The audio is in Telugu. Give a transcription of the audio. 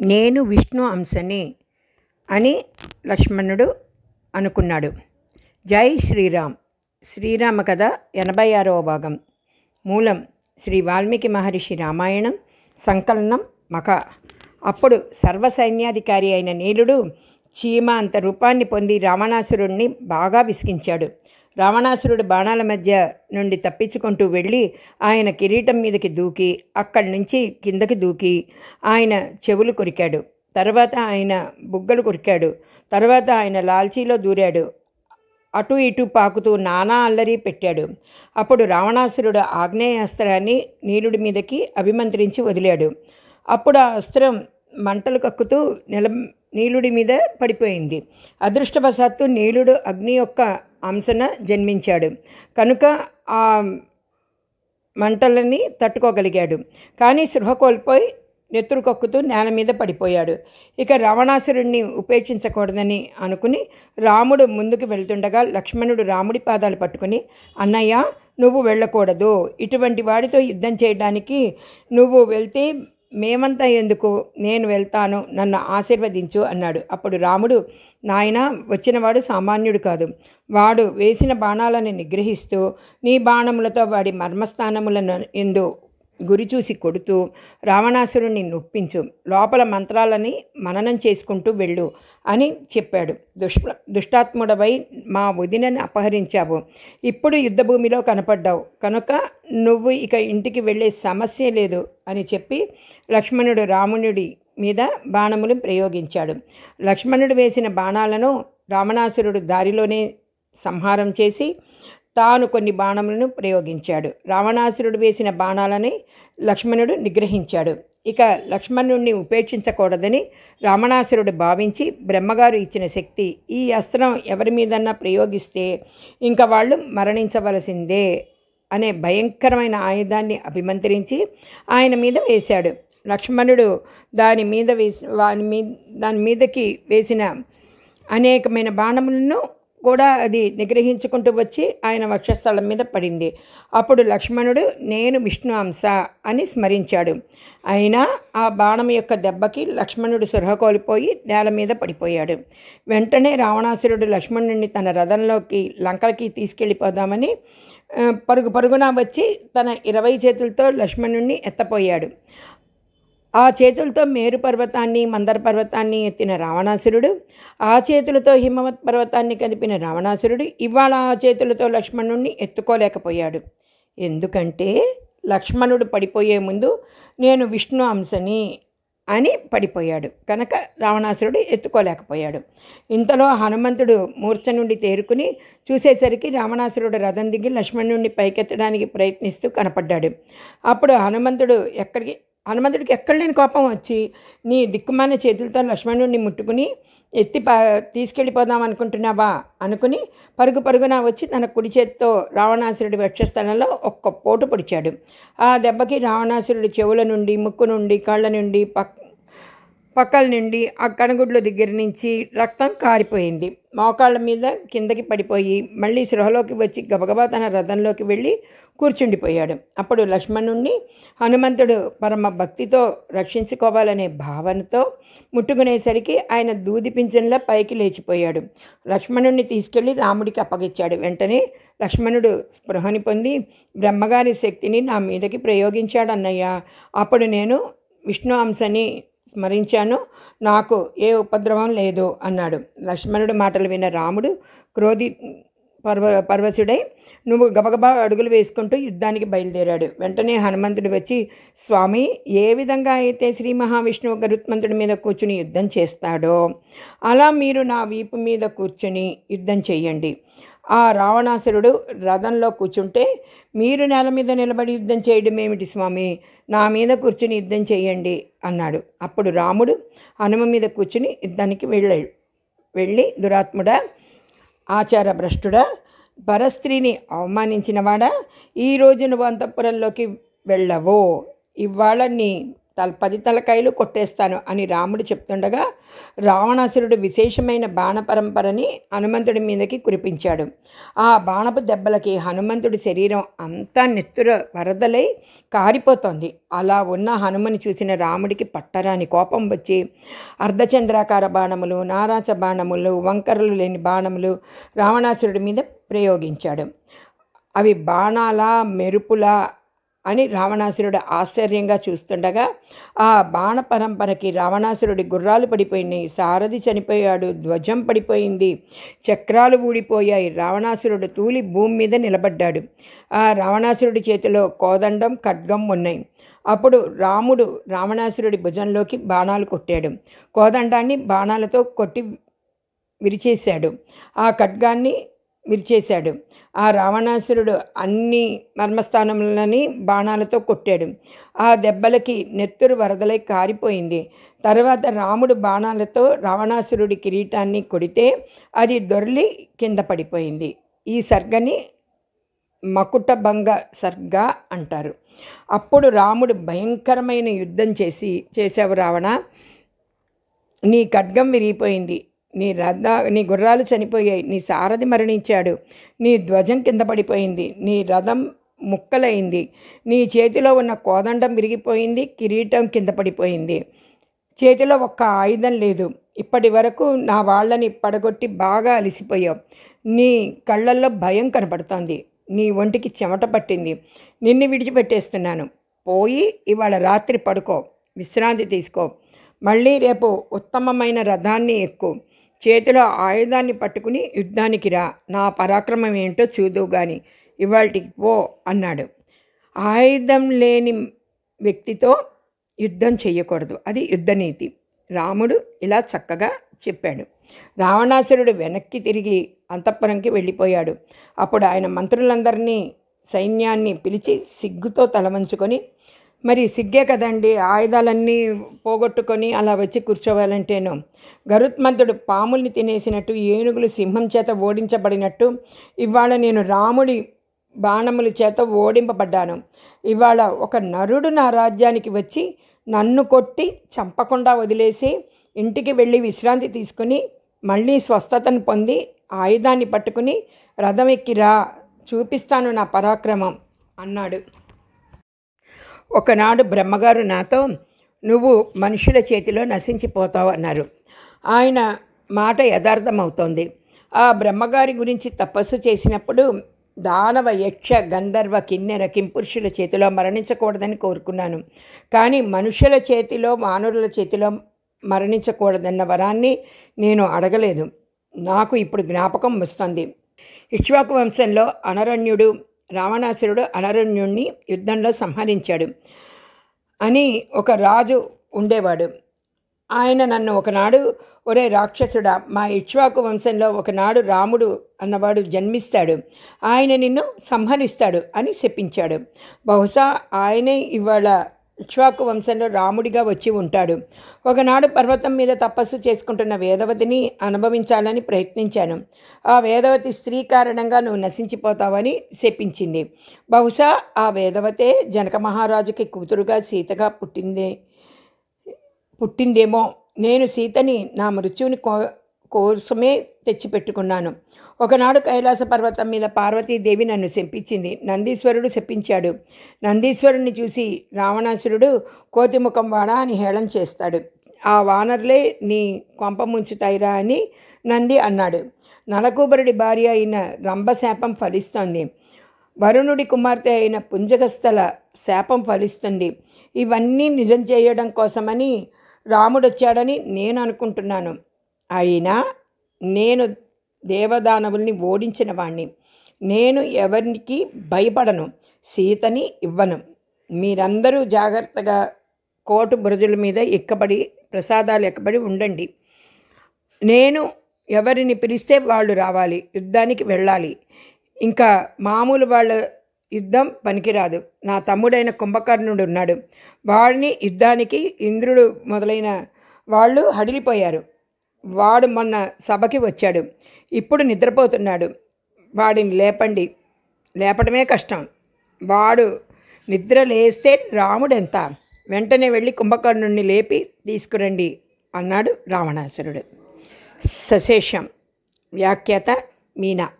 నేను విష్ణు అంశని అని లక్ష్మణుడు అనుకున్నాడు. జై శ్రీరామ్. శ్రీరామ కథ ఎనభై ఆరవ భాగం. మూలం శ్రీ వాల్మీకి మహర్షి రామాయణం సంకలనం మఖ. అప్పుడు సర్వసైన్యాధికారి అయిన నీలుడు చీమ అంత రూపాన్ని పొంది రావణాసురుణ్ణి బాగా విసిగించాడు. రావణాసురుడు బాణాల మధ్య నుండి తప్పించుకుంటూ వెళ్ళి ఆయన కిరీటం మీదకి దూకి అక్కడి నుంచి కిందకి దూకి ఆయన చెవులు కొరికాడు. తర్వాత ఆయన బుగ్గలు కొరికాడు. తర్వాత ఆయన లాల్చీలో దూరాడు. అటు ఇటు పాకుతూ నానా అల్లరి పెట్టాడు. అప్పుడు రావణాసురుడు ఆగ్నేయాస్త్రాన్ని నీలుడి మీదకి అభిమంత్రించి వదిలాడు. అప్పుడు ఆ అస్త్రం మంటలు కక్కుతూ నిల నీలుడి మీద పడిపోయింది. అదృష్టవశాత్తు నీలుడు అగ్ని యొక్క అంశన జన్మించాడు. కనుక ఆ మంటలని తట్టుకోగలిగాడు. కానీ సృహ కోల్పోయి నెత్తురు కక్కుతూ నేల మీద పడిపోయాడు. ఇక రావణాసురుణ్ణి ఉపేక్షించకూడదని అనుకుని రాముడు ముందుకు వెళ్తుండగా లక్ష్మణుడు రాముడి పాదాలు పట్టుకుని అన్నయ్య నువ్వు వెళ్ళకూడదు. ఇటువంటి వాడితో యుద్ధం చేయడానికి నువ్వు వెళ్తే మేమంతా ఎందుకు? నేను వెళ్తాను నన్ను ఆశీర్వదించు అన్నాడు. అప్పుడు రాముడు నాయన వచ్చినవాడు సామాన్యుడు కాదు. వాడు వేసిన బాణాలను నిగ్రహిస్తూ నీ బాణములతో వాడి మర్మస్థానములను ఎందు గురి చూసి కొడుతూ రావణాసురుణ్ణి నొప్పించు లోపల మంత్రాలని మననం చేసుకుంటూ వెళ్ళు అని చెప్పాడు. దుష్ దుష్టాత్ముడవై మా వదినని అపహరించావు. ఇప్పుడు యుద్ధభూమిలో కనపడ్డావు. కనుక నువ్వు ఇక ఇంటికి వెళ్ళే సమస్య లేదు అని చెప్పి లక్ష్మణుడు రామునుడి మీద బాణములు ప్రయోగించాడు. లక్ష్మణుడు వేసిన బాణాలను రావణాసురుడు దారిలోనే సంహారం చేసి తాను కొన్ని బాణములను ప్రయోగించాడు. రావణాసురుడు వేసిన బాణాలని లక్ష్మణుడు నిగ్రహించాడు. ఇక లక్ష్మణుణ్ణి ఉపేక్షించకూడదని రావణాసురుడు భావించి బ్రహ్మగారు ఇచ్చిన శక్తి ఈ అస్త్రం ఎవరి మీదన్నా ప్రయోగిస్తే ఇంకా వాళ్ళు మరణించవలసిందే అనే భయంకరమైన ఆయుధాన్ని అభిమంత్రించి ఆయన మీద వేశాడు. లక్ష్మణుడు దాని మీద వేసి వాని మీద దాని మీదకి వేసిన అనేకమైన బాణములను కూడా అది నిగ్రహించుకుంటూ వచ్చి ఆయన వక్షస్థలం మీద పడింది. అప్పుడు లక్ష్మణుడు నేను విష్ణు అంశ అని స్మరించాడు. అయినా ఆ బాణం యొక్క దెబ్బకి లక్ష్మణుడు సురహకోలిపోయి నేల మీద పడిపోయాడు. వెంటనే రావణాసురుడు లక్ష్మణుడిని తన రథంలోకి లంకలకి తీసుకెళ్ళిపోదామని పరుగు పరుగున వచ్చి తన ఇరవై చేతులతో లక్ష్మణుణ్ణి ఎత్తపోయాడు. ఆ చేతులతో మేరు పర్వతాన్ని మందర పర్వతాన్ని ఎత్తిన రావణాసురుడు ఆ చేతులతో హిమవత్ పర్వతాన్ని కదిపిన రావణాసురుడు ఇవాళ ఆ చేతులతో లక్ష్మణుణ్ణి ఎత్తుకోలేకపోయాడు. ఎందుకంటే లక్ష్మణుడు పడిపోయే ముందు నేను విష్ణు అంశని అని పడిపోయాడు. కనుక రావణాసురుడు ఎత్తుకోలేకపోయాడు. ఇంతలో హనుమంతుడు మూర్ఛ నుండి తేరుకుని చూసేసరికి రావణాసురుడు రథం దిగి లక్ష్మణుడిని పైకెత్తడానికి ప్రయత్నిస్తూ కనపడ్డాడు. అప్పుడు హనుమంతుడు ఎక్కడికి హనుమంతుడికి ఎక్కడ లేని కోపం వచ్చి నీ దిక్కుమాన చేతులతో లక్ష్మణుడిని ముట్టుకుని ఎత్తి ప తీసుకెళ్ళిపోదాం అనుకుంటున్నావా? అనుకుని పరుగు పరుగున వచ్చి తన కుడి చేతితో రావణాసురుడి వక్షస్థలంలో ఒక్క పోటు పొడిచాడు. ఆ దెబ్బకి రావణాసురుడి చెవుల నుండి ముక్కు నుండి కళ్ళ నుండి పక్ పక్కల నుండి ఆ కణగుడ్ల దగ్గర నుంచి రక్తం కారిపోయింది. మోకాళ్ళ మీద కిందకి పడిపోయి మళ్ళీ సృహలోకి వచ్చి గబగబా తన రథంలోకి వెళ్ళి కూర్చుండిపోయాడు. అప్పుడు లక్ష్మణుణ్ణి హనుమంతుడు పరమ భక్తితో రక్షించుకోవాలనే భావనతో ముట్టుకునేసరికి ఆయన దూది పింఛన్లా పైకి లేచిపోయాడు. లక్ష్మణుణ్ణి తీసుకెళ్ళి రాముడికి అప్పగించాడు. వెంటనే లక్ష్మణుడు స్పృహని పొంది బ్రహ్మగారి శక్తిని నా మీదకి ప్రయోగించాడు అన్నయ్య అప్పుడు నేను విష్ణు అంశని స్మరించాను. నాకు ఏ ఉపద్రవం లేదు అన్నాడు. లక్ష్మణుడు మాటలు విన్న రాముడు క్రోధి పర్వ పర్వశుడై నువ్వు గబగబా అడుగులు వేసుకుంటూ యుద్ధానికి బయలుదేరాడు. వెంటనే హనుమంతుడు వచ్చి స్వామి ఏ విధంగా అయితే శ్రీ మహావిష్ణువు గరుత్మంతుడి మీద కూర్చుని యుద్ధం చేస్తాడో అలా మీరు నా వీపు మీద కూర్చుని యుద్ధం చేయండి. ఆ రావణాసురుడు రథంలో కూర్చుంటే మీరు నేల మీద నిలబడి యుద్ధం చేయడం ఏమిటి స్వామి? నా మీద కూర్చుని యుద్ధం చేయండి అన్నాడు. అప్పుడు రాముడు హనుమ మీద కూర్చుని యుద్ధానికి వెళ్ళాడు. వెళ్ళి దురాత్ముడా ఆచార భ్రష్టుడా పరస్త్రీని అవమానించినవాడా ఈరోజు నువ్వు అంతఃపురంలోకి వెళ్ళవో? ఇవాళ నీ తల పది తలకాయలు కొట్టేస్తాను అని రాముడు చెప్తుండగా రావణాసురుడు విశేషమైన బాణ పరంపరని హనుమంతుడి మీదకి కురిపించాడు. ఆ బాణపు దెబ్బలకి హనుమంతుడి శరీరం అంతా నెత్తుర వరదలై కారిపోతోంది. అలా ఉన్న హనుమని చూసిన రాముడికి పట్టరాని కోపం వచ్చి అర్ధచంద్రాకార బాణములు నారాచ బాణములు వంకరలు లేని బాణములు రావణాసురుడి మీద ప్రయోగించాడు. అవి బాణాల మెరుపులా అని రావణాసురుడు ఆశ్చర్యంగా చూస్తుండగా ఆ బాణ పరంపరకి రావణాసురుడి గుర్రాలు పడిపోయినాయి సారథి చనిపోయాడు ధ్వజం పడిపోయింది చక్రాలు ఊడిపోయాయి రావణాసురుడు తూలి భూమి మీద నిలబడ్డాడు. ఆ రావణాసురుడి చేతిలో కోదండం ఖడ్గం ఉన్నాయి. అప్పుడు రాముడు రావణాసురుడి భుజంలోకి బాణాలు కొట్టాడు. కోదండాన్ని బాణాలతో కొట్టి విరిచేశాడు. ఆ ఖడ్గాన్ని విరిచేశాడు. ఆ రావణాసురుడు అన్ని మర్మస్థానములని బాణాలతో కొట్టాడు. ఆ దెబ్బలకి నెత్తురు వరదలై కారిపోయింది. తర్వాత రాముడు బాణాలతో రావణాసురుడి కిరీటాన్ని కొడితే అది దొర్లి కింద పడిపోయింది. ఈ సర్గని మకుటభంగ సర్గ అంటారు. అప్పుడు రాముడు భయంకరమైన యుద్ధం చేసి చేసావు రావణ. నీ ఖడ్గం విరిగిపోయింది. నీ రథ నీ గుర్రాలు చనిపోయాయి నీ సారథి మరణించాడు నీ ధ్వజం కింద పడిపోయింది నీ రథం ముక్కలైంది నీ చేతిలో ఉన్న కోదండం విరిగిపోయింది కిరీటం కింద పడిపోయింది. చేతిలో ఒక్క ఆయుధం లేదు. ఇప్పటి వరకు నా వాళ్ళని పడగొట్టి బాగా అలిసిపోయావు. నీ కళ్ళల్లో భయం కనపడుతోంది నీ ఒంటికి చెమట పట్టింది. నిన్ను విడిచిపెట్టేస్తున్నాను. పోయి ఇవాళ రాత్రి పడుకో. విశ్రాంతి తీసుకో. మళ్ళీ రేపు ఉత్తమమైన రథాన్ని ఎక్కువ చేతిలో ఆయుధాన్ని పట్టుకుని యుద్ధానికి రా. నా పరాక్రమం ఏంటో చూదువు గాని. ఇవాళకి పో అన్నాడు. ఆయుధం లేని వ్యక్తితో యుద్ధం చేయకూడదు అది యుద్ధనీతి. రాముడు ఇలా చక్కగా చెప్పాడు. రావణాసురుడు వెనక్కి తిరిగి అంతఃపురంకి వెళ్ళిపోయాడు. అప్పుడు ఆయన మంత్రులందరినీ సైన్యాన్ని పిలిచి సిగ్గుతో తలవంచుకొని మరి సిగ్గే కదండి. ఆయుధాలన్నీ పోగొట్టుకొని అలా వచ్చి కూర్చోవాలంటేను. గరుత్మంతుడు పాముల్ని తినేసినట్టు ఏనుగులు సింహం చేత ఓడించబడినట్టు ఇవాళ నేను రాముడి బాణముల చేత ఓడింపబడ్డాను. ఇవాళ ఒక నరుడు నా రాజ్యానికి వచ్చి నన్ను కొట్టి చంపకుండా వదిలేసి ఇంటికి వెళ్ళి విశ్రాంతి తీసుకుని మళ్ళీ స్వస్థతను పొంది ఆయుధాన్ని పట్టుకుని రథం ఎక్కిరా చూపిస్తాను నా పరాక్రమం అన్నాడు. ఒకనాడు బ్రహ్మగారు నాతో నువ్వు మనుషుల చేతిలో నశించిపోతావు అన్నారు. ఆయన మాట యథార్థమవుతోంది. ఆ బ్రహ్మగారి గురించి తపస్సు చేసినప్పుడు దానవ యక్ష గంధర్వ కిన్నెర కింపురుషుల చేతిలో మరణించకూడదని కోరుకున్నాను. కానీ మనుషుల చేతిలో మానవుల చేతిలో మరణించకూడదన్న వరాన్ని నేను అడగలేదు. నాకు ఇప్పుడు జ్ఞాపకం వస్తుంది. ఇక్ష్వాకు వంశంలో అనరణ్యుడు రావణాసురుడు అనరణ్యుణ్ణి యుద్ధంలో సంహరించాడు. అని ఒక రాజు ఉండేవాడు. ఆయన నన్ను ఒకనాడు ఒరే రాక్షసుడా మా ఇక్ష్వాకు వంశంలో ఒకనాడు రాముడు అన్నవాడు జన్మిస్తాడు. ఆయన నిన్ను సంహరిస్తాడు అని శపించాడు. బహుశా ఆయనే ఇవాళ ఇక్ష్వాకు వంశంలో రాముడిగా వచ్చి ఉంటాడు. ఒకనాడు పర్వతం మీద తపస్సు చేసుకుంటున్న వేదవతిని అనుభవించాలని ప్రయత్నించాను. ఆ వేదవతి స్త్రీ కారణంగా నువ్వు నశించిపోతావని శపించింది. బహుశా ఆ వేదవతే జనక మహారాజుకి కూతురుగా సీతగా పుట్టింది పుట్టిందేమో. నేను సీతని నా మృత్యువుని కో కోసమే తెచ్చిపెట్టుకున్నాను. ఒకనాడు కైలాస పర్వతం మీద పార్వతీదేవి నన్ను శపించింది. నందీశ్వరుడు శపించాడు. నందీశ్వరుణ్ణి చూసి రావణాసురుడు కోతిముఖం వాడా అని హేళన చేస్తాడు. ఆ వానర్లే నీ కొంప ముంచుతాయిరా అని నంది అన్నాడు. నలకూబరుడి భార్య అయిన రంభ శాపం ఫలిస్తోంది. వరుణుడి కుమార్తె అయిన పుంజగస్థల శాపం ఫలిస్తుంది. ఇవన్నీ నిజం చేయడం కోసమని రాముడు వచ్చాడని నేను అనుకుంటున్నాను అయినా నేను దేవదానవుల్ని ఓడించిన వాణ్ణి. నేను ఎవరికి భయపడను సీతని ఇవ్వను. మీరందరూ జాగ్రత్తగా కోటు బురజుల మీద ఎక్కబడి ప్రసాదాలు ఎక్కబడి ఉండండి. నేను ఎవరిని పిలిస్తే వాళ్ళు రావాలి యుద్ధానికి వెళ్ళాలి. ఇంకా మామూలు వాళ్ళ యుద్ధం పనికిరాదు. నా తమ్ముడైన కుంభకర్ణుడు ఉన్నాడు. వాడిని యుద్ధానికి ఇంద్రుడు మొదలైన వాళ్ళు హడిలిపోయారు. వాడు మొన్న సభకి వచ్చాడు. ఇప్పుడు నిద్రపోతున్నాడు. వాడిని లేపండి. లేపడమే కష్టం. వాడు నిద్ర లేస్తే రాముడెంత? వెంటనే వెళ్ళి కుంభకర్ణుణ్ణి లేపి తీసుకురండి అన్నాడు రావణాసురుడు. సశేషం. వ్యాఖ్యాత మీనా.